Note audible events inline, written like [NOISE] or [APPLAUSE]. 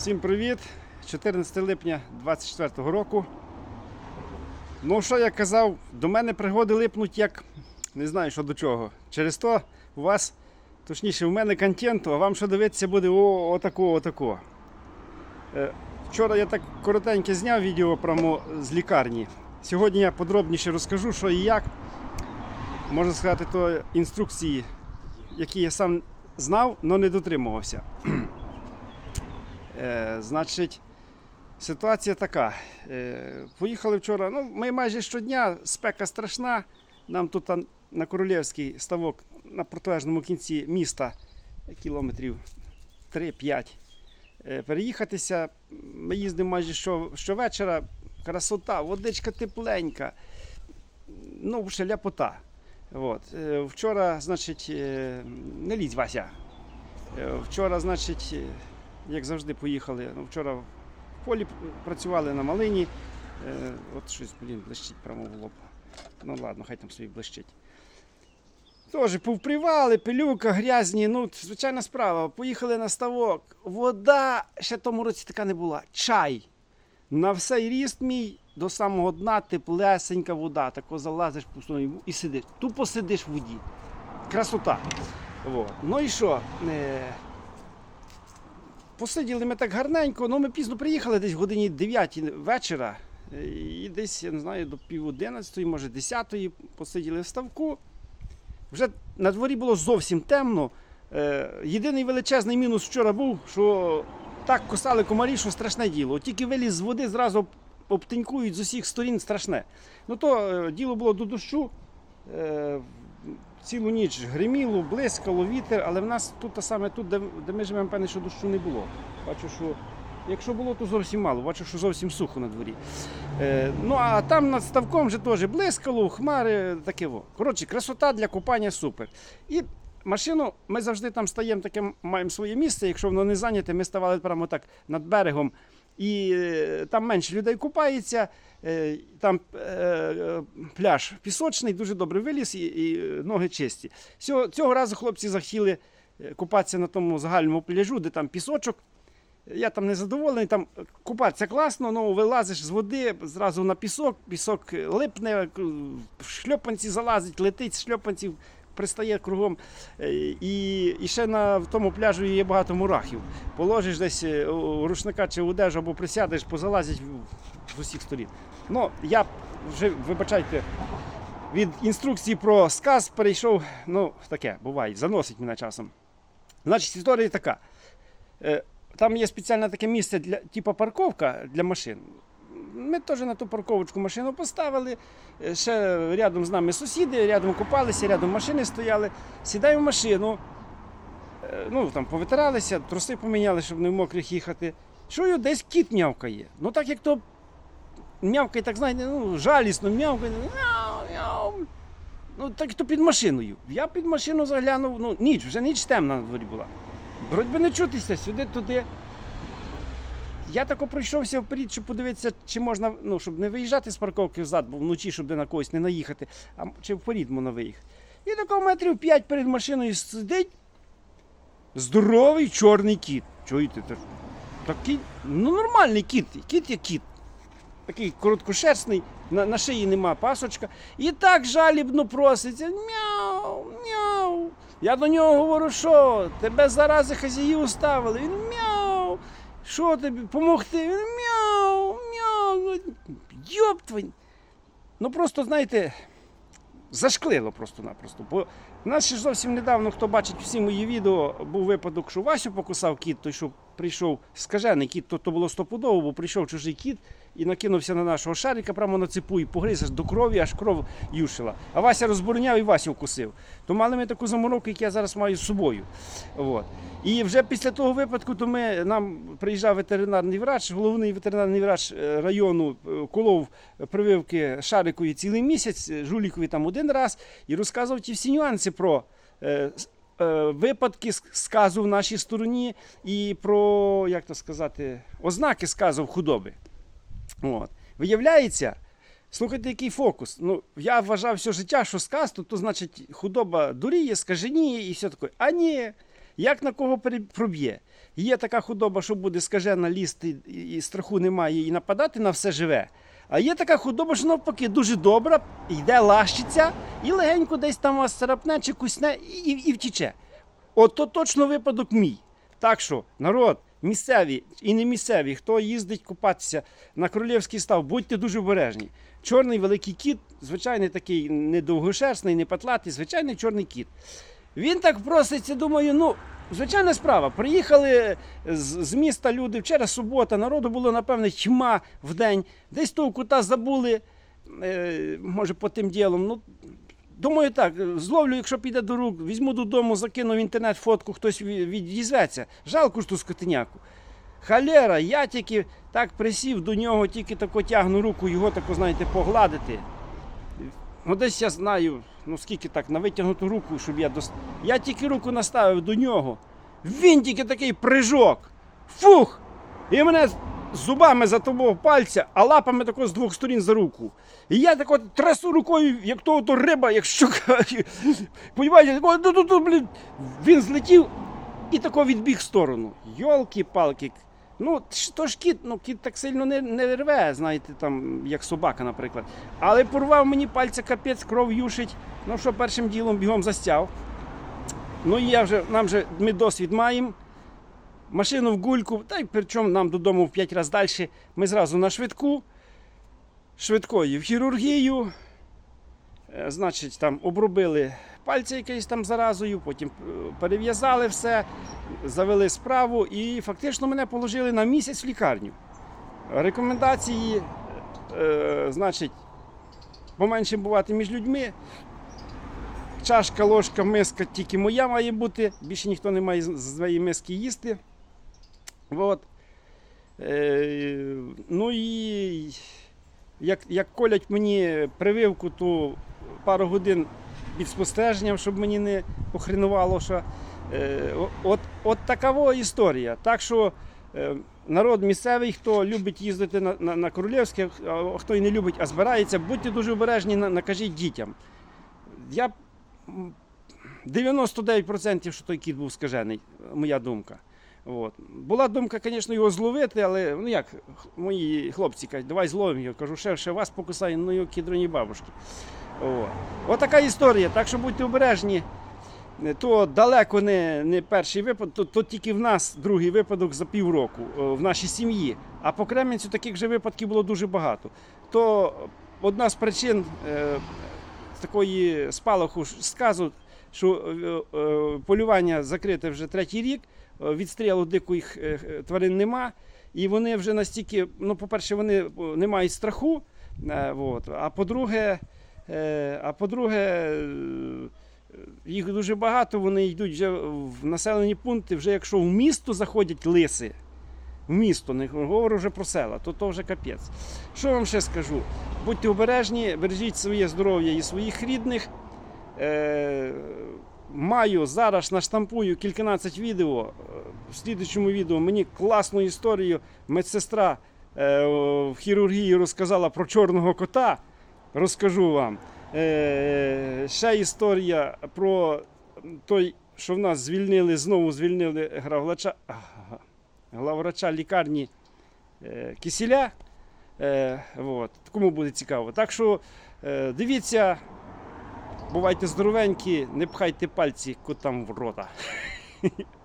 Всім привіт! 14 липня 24 року. Ну, що я казав, до мене пригоди липнуть як не знаю, що до чого. Через то у вас, точніше, у мене контенту, а вам що дивитися буде о, отако, отако. Е, Вчора я так коротеньке зняв відео прямо з лікарні. Сьогодні я подробніше розкажу, що і як. Можна сказати, то інструкції, які я сам знав, але не дотримувався. Е, значить, ситуація така. Е, поїхали вчора. Ну, ми майже щодня, спека страшна. Нам тут на Королівський ставок на протилежному кінці міста кілометрів 3-5. Е, переїхатися. Ми їздимо майже що, щовечора. Красота, водичка тепленька. Ну, ще ляпота. От. Вчора, значить, не лізь, Вася. Вчора, значить, як завжди, поїхали. Ну, вчора в полі працювали на малині. Е, От щось, блін, блищить прямо в лоб. Ну ладно, хай там собі блищить. Теж повпрівали, пилюка, грязні, ну, звичайна справа. Поїхали на ставок. Вода ще тому році така не була. Чай. На всей ріст мій до самого дна теплесенька вода. Тако залазиш пустою і сидиш. Тупо сидиш в воді. Красота. Вот. Ну і що? Е, Посиділи ми так гарненько, ну ми пізно приїхали, десь в годині 9 вечора. Е, І десь, я не знаю, до пів 11, може 10 посиділи в ставку. Вже на дворі було зовсім темно. Е, Єдиний величезний мінус вчора був, що так косали комарі, що страшне діло. Тільки виліз з води, зразу обтинькують з усіх сторін страшне. Ну то е, діло було до дощу. Цілу ніч гриміло, блискало, вітер, але в нас тут саме тут, де, де ми живемо, певне, що дощу не було. Бачу, що якщо було, то зовсім мало. Бачу, що зовсім сухо на дворі. Е, ну а там над ставком вже теж блискало, хмари, таке во. Коротше, красота для купання супер. І машину ми завжди там стаємо таке, маємо своє місце. Якщо воно не зайняте, ми ставали прямо так над берегом. І е, там менше людей купається, е, там е, пляж пісочний, дуже добре виліз і, і ноги чисті. Цього, цього разу хлопці захотіли купатися на тому загальному пляжу, де там пісочок. Я там не задоволений, там купатися класно, ну вилазиш з води зразу на пісок, пісок липне, шльопанці залазить, летить з шльопанців, пристає кругом. Е, І, і ще на в тому пляжу є багато мурахів. Положиш десь е, рушника чи одежу або присядеш, позалазять з усіх сторін. Ну, я вже, вибачайте, від інструкції про сказ перейшов, ну, таке, буває, заносить мене часом. Значить, історія така. Е, Там є спеціальне таке місце для типу парковка для машин. Ми теж на ту парковочку машину поставили. Е, Ще рядом з нами сусіди, рядом купалися, рядом машини стояли. Сідаю в машину. е, Ну, там повитиралися, труси поміняли, щоб не в мокрих їхати. Чую, десь кіт м'явкає. Ну так як то м'явкає, так знаєте, ну, жалісно м'явкає. Ну, так то під машиною. Я під машину заглянув, ну, ніч, вже ніч темна на дворі була. Вроді би не чутися сюди-туди. Я тако пройшовся вперед, щоб подивитися, чи можна, ну, щоб не виїжджати з парковки взад, бо вночі, щоб де на когось не наїхати, а чи вперед можна виїхати. І тако метрів 5 перед машиною сидить здоровий чорний кіт. Чуєте? Та- Такий, ну нормальний кіт, кіт є кіт. Такий короткошерстний, на, на шиї нема пасочка. І так жалібно проситься. Мяу, мяу. Я до нього говорю, що тебе зарази хазяї уставили. Він мяу. Що тобі помогти? Він мяу, мяу. Ну, Йоп. Ну просто, знаєте, зашклило просто-напросто. Бо в нас ще зовсім недавно, хто бачить всі мої відео, був випадок, що Васю покусав кіт, той, що прийшов скажений кіт, то, то було стопудово, бо прийшов чужий кіт і накинувся на нашого шарика прямо на цепу і погриз аж до крові, аж кров юшила. А Вася розбороняв і Васю вкусив. То мали ми таку замороку, яку я зараз маю з собою. От. І вже після того випадку то ми, нам приїжджав ветеринарний врач, головний ветеринарний врач е, району е, колов прививки шарикові цілий місяць, е, жулікові там один раз, і розказував ті всі нюанси про. Е, Випадки сказу в нашій стороні і про, як то сказати, ознаки сказу худоби. От. Виявляється, слухайте, який фокус. Ну, я вважав все життя, що сказ, то, то значить худоба дуріє, скаженіє і все таке. А ні. як на кого проб'є. Є така худоба, що буде скажена лізти, і страху немає, і нападати на все живе. А є така худоба, що навпаки дуже добра, йде лащиться, і легенько десь там вас царапне чи кусне і, і, і втіче. От то точно випадок мій. Так що, народ, місцеві і не місцеві, хто їздить купатися на королівський став, будьте дуже обережні. Чорний великий кіт, звичайний такий не довгошерстний, не патлатий, звичайний чорний кіт. Він так проситься, думаю, ну, звичайна справа. Приїхали з, з міста люди, вчора субота, народу було, напевне, тьма в день. Десь того кута забули, е, може, по тим ділом. Ну, Думаю, так, зловлю, якщо піде до рук, візьму додому, закину в інтернет фотку, хтось ві- відізветься. Жалко ж ту скотиняку. Халера, я тільки так присів до нього, тільки тако тягну руку, його тако, знаєте, погладити. Ну, десь я знаю, ну скільки так, на витягнуту руку, щоб я дос... Я тільки руку наставив до нього. Він тільки такий прыжок. Фух! І мене зубами затовбав пальця, а лапами тако з двох сторін за руку. І я тако трясу рукою, як то, то риба, як щука. [LAUGHS] Понімаєте, ду- ду, блін. Він злетів і тако відбіг в сторону. Йолки-палки. Ну, то ж кіт, ну кіт так сильно не, не рве, знаєте, там, як собака, наприклад. Але порвав мені пальця капець, кров юшить. Ну що, першим ділом бігом застяв. Ну і я вже, нам вже ми досвід маємо. Машину в гульку, та й причому нам додому в 5 разів далі. Ми зразу на швидку, швидкою в хірургію. Е, Значить, там обробили пальці якоюсь там заразою, потім е, перев'язали все, завели справу і фактично мене положили на місяць в лікарню. Рекомендації, е, значить, поменше бувати між людьми. Чашка, ложка, миска тільки моя має бути, більше ніхто не має з своєї миски їсти. От. Е, ну і як, як колять мені прививку, то пару годин під спостереженням, щоб мені не похренувало. Що, е, от, от такова історія. Так що е, народ місцевий, хто любить їздити на, на, на Королівське, а хто і не любить, а збирається, будьте дуже обережні, накажіть дітям. Я 99% що той кіт був скажений, моя думка. От. Була думка, звісно, його зловити, але ну як, мої хлопці кажуть, давай зловимо його. Кажу, ще, ще вас покусає, ну його кідроні бабушки. От. Отака історія, так що будьте обережні. То далеко не, не перший випадок, то, то тільки в нас другий випадок за півроку в нашій сім'ї. А по Кременцю таких же випадків було дуже багато. То одна з причин е, такої спалаху сказу, що е, е, полювання закрите вже третій рік, відстрілу диких е, е, тварин нема. І вони вже настільки, ну, по-перше, вони не мають страху. е, от, а по-друге, а по-друге, е, їх дуже багато, вони йдуть вже в населені пункти, вже якщо в місто заходять лиси, в місто, не говорю вже про села, то то вже капець. Що вам ще скажу? Будьте обережні, бережіть своє здоров'я і своїх рідних. Е, маю зараз наштампую кільканадцять відео. Е, В слідчому відео мені класну історію медсестра е, в хірургії розказала про чорного кота. Розкажу вам. Е, ще історія про той, що в нас звільнили, знову звільнили главврача, главврача лікарні е, Кисіля. Е, от. Кому буде цікаво. Так що дивіться, бувайте здоровенькі, не пхайте пальці котам в рота. [LAUGHS]